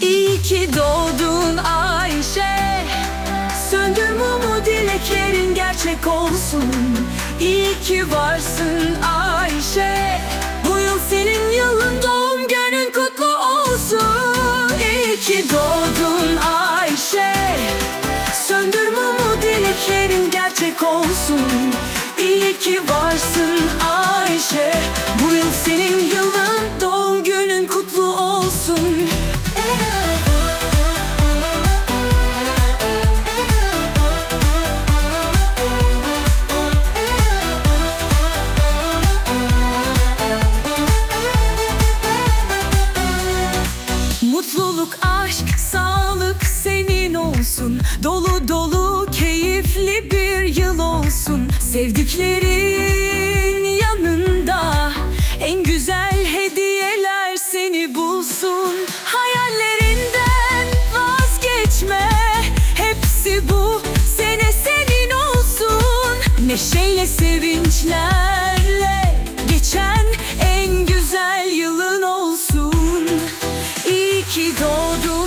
İyi ki doğdun Ayşe. Söndür mumu dileklerin gerçek olsun. İyi ki varsın Ayşe. Bu yıl senin yılın doğum günün kutlu olsun. İyi ki doğdun Ayşe. Söndür mumu dileklerin gerçek olsun. İyi ki varsın Ayşe. Bu yıl senin sağlık senin olsun. Dolu dolu keyifli bir yıl olsun. Sevdiklerin yanında En güzel hediyeler seni bulsun. Hayallerinden vazgeçme Hepsi bu sene senin olsun. Neşeyle sevinçlerle Geçen en güzel yılın olsun. İyi ki doğdun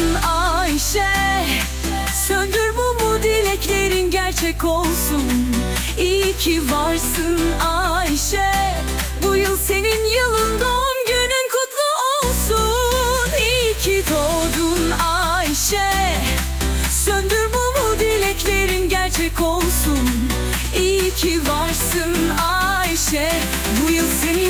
Ayşe Söndür mumu dileklerin gerçek olsun. İyi ki varsın Ayşe. Bu yıl senin yılın doğum günün kutlu olsun. İyi ki doğdun Ayşe. Söndür mumu dileklerin gerçek olsun. İyi ki varsın Ayşe. Bu yıl senin